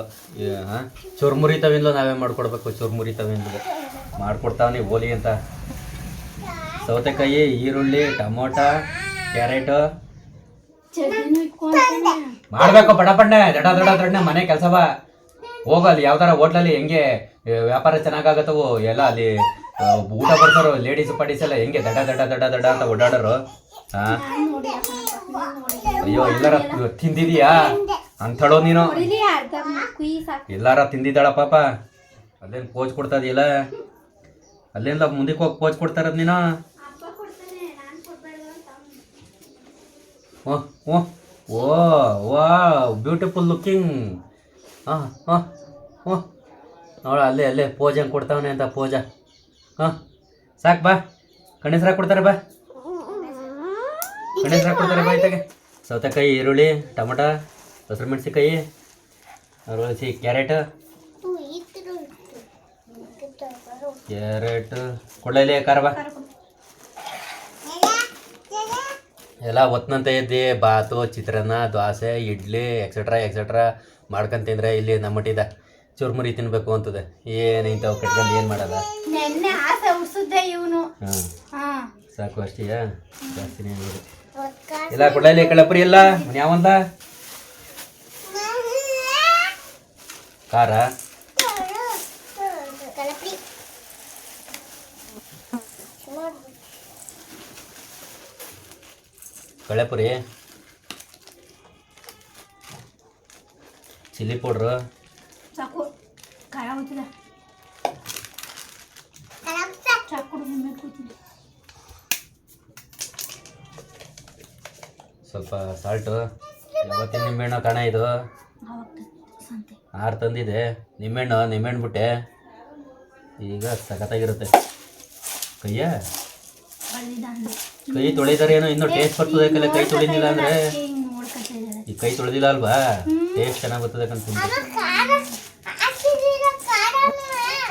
ಚುರ್ಮುರಿ ತವಿಂದ್ಲು ನಾವೇ ಮಾಡ್ಕೊಡ್ಬೇಕು ಚುರ್ಮುರಿ ತವಿಂದ್ಲು. ಮಾಡ್ಕೊಡ್ತಾವನಿ ಓಲಿ ಅಂತ. ಸೌತೆಕಾಯಿ ಈರುಳ್ಳಿ ಟೊಮೊಟ ಕ್ಯಾರೆಟ್. ಮಾಡ್ಬೇಕು ಬಡ ಬಣ್ಣೆ ದಡ ದಡ ದಡ್ನೆ ಮನೆ ಕೆಲಸ ಬಾ. ಹೋಗಲ್ಲಿ ಯಾವ್ದಾರ ಹೋಟ್ಲಲ್ಲಿ ಹೆಂಗೆ ವ್ಯಾಪಾರ ಚೆನ್ನಾಗಾಗತ್ತವು ಎಲ್ಲ ಅಲ್ಲಿ ಊಟ ಬರ್ತಾರೋ ಲೇಡೀಸ್ ಪಾಡೀಸ್ ಎಲ್ಲ ಹೆಂಗೆ ದಡ ದಡ ದಡ ದಡ ಅಂತ ಓಡಾಡೋರು. ಅಯ್ಯೋ, ಎಲ್ಲಾರ ತಿಂದಿದೀಯಾ? ಅಂಥಳೋ ನೀನು. ಎಲ್ಲಾರ ತಿಂದಿದ್ದಾಳ ಪಾಪ. ಅಲ್ಲೇನು ಪೋಜ್ ಕೊಡ್ತಾ ಇದೆಯಲ್ಲ ಮುಂದಕ್ಕೆ ಹೋಗಿ ಪೋಜ್ ಕೊಡ್ತಾರದ್ ನೀನು? ಓ ಓ ಓ ಬ್ಯೂಟಿಫುಲ್ ಲುಕ್ಕಿಂಗ್ ಹಾಂ ಹಾಂ ಓ ನೋಡ, ಅಲ್ಲೇ ಅಲ್ಲೇ, ಪೋಜ್ ಹೆಂಗೆ ಕೊಡ್ತಾವನೆ ಅಂತ ಪೋಜ. ಹಾಂ, ಸಾಕು, ಬಾ. ಕಣಿಸ್ರ ಕೊಡ್ತಾರೆ, ಬಾ. ಕಣಿಸ್ರ ಹಾಕೊಡ್ತಾರೆ ಬಾಯ್ತಾಗೆ ಸೌತೆಕಾಯಿ ಈರುಳ್ಳಿ ಟೊಮಟ ಹಸಿರು ಮೆಣಸಿಕಾಯಿ ಅರವಸಿ ಕ್ಯಾರೆಟ್. ಕ್ಯಾರೆಟ್ ಕೊಡಲೇ ಖಾರ ಬಾ. ಎಲ್ಲ ಒತ್ನಂತ ಇದ್ದಿ ಬಾತು ಚಿತ್ರಾನ್ನ ದೋಸೆ ಇಡ್ಲಿ ಎಕ್ಸೆಟ್ರಾ ಎಕ್ಸೆಟ್ರಾ ಮಾಡ್ಕೊಂಡ್ ತಿಂದ್ರೆ ಇಲ್ಲಿ ನಮ್ಮಟ್ಟಿದ ಚುರ್ಮುರಿ ತಿನ್ಬೇಕು ಅಂತದ. ಏನು ಇಂಥವು ಕಟ್ಕೊಂಡು ಏನು ಮಾಡಲ್ಲ. ಇವನು. ಸಾಕು ಅಷ್ಟೇ ಜಾಸ್ತಿನೇ ಇಲ್ಲ ಕೊಡಲಿ ಕಳಪ್ರಿ ಎಲ್ಲ? ಯಾವಂದ ಖಾರ? ಕಳೆಪುರಿ ಚಿಲ್ಲಿ ಪೌಡ್ರ್? ಸಾಕು ಖಾರ ಹೋಗ್ತದ ಸ್ವಲ್ಪ ಸಾಲ್ಟು ಯಾವತ್ತಿನ ನಿಂಬೆಹಣ್ಣು ಕಣ ಇದು. ಆರು ತಂದಿದೆ. ನಿಂಬೆಹಣ್ಣು ನಿಂಬೆಹಣ್ಣು ಬಿಟ್ಟೆ. ಈಗ ಸಖತ್ತಾಗಿರುತ್ತೆ. ಕೈಯ? ಕೈ ತೊಳಿದಾರೆ ಏನೋ? ಇನ್ನೂ ಟೇಸ್ಟ್ ಬರ್ತದೆ ಕಲೆ. ಕೈ ತೊಳಿದಿಲ್ಲ ಅಂದ್ರೆ? ಈ ಕೈ ತೊಳೆದಿಲ್ಲ ಅಲ್ವಾ? ಟೇಸ್ಟ್ ಚೆನ್ನಾಗಿ ಬರ್ತದೆ ಕಣ್ತೀನಿ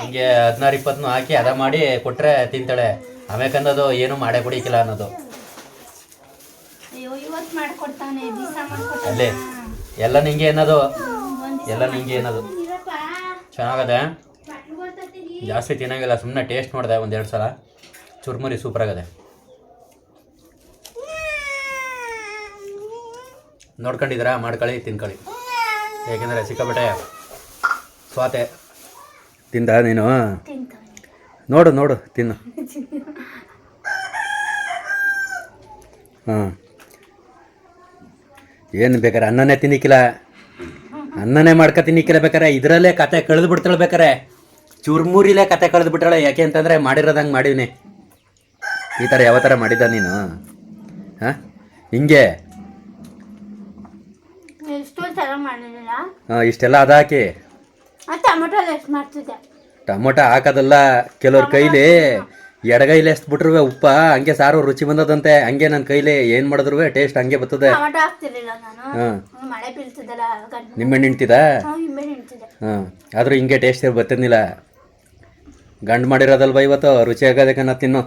ಹಿಂಗೆ ಹದಿನಾರು ಇಪ್ಪತ್ತನ್ನು ಹಾಕಿ ಅದ ಮಾಡಿ ಕೊಟ್ರೆ ತಿಂತಾಳೆ. ಆಮೇಕಂದದು ಏನು ಮಾಡೇ ಕುಡಿಕಿಲ್ಲ ಅನ್ನೋದು. ಮಾಡ್ಕೊಡ್ತಾನೆ ದಿವಸ ಅಲ್ಲೇ ಎಲ್ಲ ನಿಂಗೆ ಏನದು? ಎಲ್ಲ ನಿಂಗೆ ಏನದು? ಚೆನ್ನಾಗಿದೆ? ಜಾಸ್ತಿ ತಿನ್ನಂಗಿಲ್ಲ ಸುಮ್ಮನೆ ಟೇಸ್ಟ್ ಮಾಡಿದೆ ಒಂದೆರಡು ಸಲ. ಚುರ್ಮುರಿ ಸೂಪರ್ ಆಗದೆ. ನೋಡ್ಕೊಂಡಿದ್ದೀರಾ? ಮಾಡ್ಕೊಳ್ಳಿ ತಿನ್ಕೊಳ್ಳಿ. ಯಾಕೆಂದರೆ ಸಿಕ್ಕಾಬಿಟ್ಟೆ ಸ್ವಾತೆ. ತಿಂದ ನೀನು? ನೋಡು ನೋಡು ತಿನ್ನು. ಹಾಂ. ಏನು ಬೇಕಾರೆ ಅನ್ನನೇ ತಿನ್ನಿಕ್ಕಿಲ್ಲ. ಅನ್ನನೇ ಮಾಡ್ಕೊ ತಿನ್ನಿಕ್ಕಿಲ್ಲ ಬೇಕಾರೆ ಇದರಲ್ಲೇ ಕತೆ ಕಳೆದು ಬಿಡ್ತಾಳೆ ಬೇಕಾರೆ. ಚುರ್ಮುರಿಲೇ ಕತೆ ಕಳೆದು ಬಿಟ್ಟಾಳೆ. ಯಾಕೆ ಅಂತಂದರೆ ಮಾಡಿರೋದಂಗೆ ಮಾಡೀನಿ ಈ ಥರ ಯಾವ ಥರ ಮಾಡಿದ್ದ ನೀನು? ಹಾಂ? ಹಿಂಗೆ. ಹಾಂ ಇಷ್ಟೆಲ್ಲ ಅದಾಕಿ ಟೊಮೊಟೊ ಹಾಕೋದಲ್ಲ ಕೆಲವ್ರ ಕೈಲಿ. ಎಡಗೈಲಿ ಎಷ್ಟು ಬಿಟ್ರುವೆ ಉಪ್ಪ ಹಂಗೆ ಸಾರು ರುಚಿ ಬಂದದಂತೆ ಹಂಗೆ ನನ್ನ ಕೈಲಿ ಏನು ಮಾಡಿದ್ರು ಟೇಸ್ಟ್ ಹಂಗೆ ಬರ್ತದೆ. ಟೊಮೆಟೊ ಹಾಕ್ತಿರ್ಲಿಲ್ಲ ನಾನು. ಹಾಂ. ಹ್ಮ್, ಮಳೆ ಬೀಳ್ತಿದ್ದಲ್ಲ ಗಂಟು ನಿಮ್ಮೆಣ್ಣು ನಿಂತಿದ ನಿಂಬೆ ಹಾಂ ಆದರೂ ಹಿಂಗೆ ಟೇಸ್ಟ್ ಬರ್ತಿರ್ಲಿಲ್ಲ. ಗಂಡು ಮಾಡಿರೋದಲ್ವ ಇವತ್ತು ರುಚಿ ಆಗೋದಕ್ಕೆ ನಾ ತಿನ್ನು.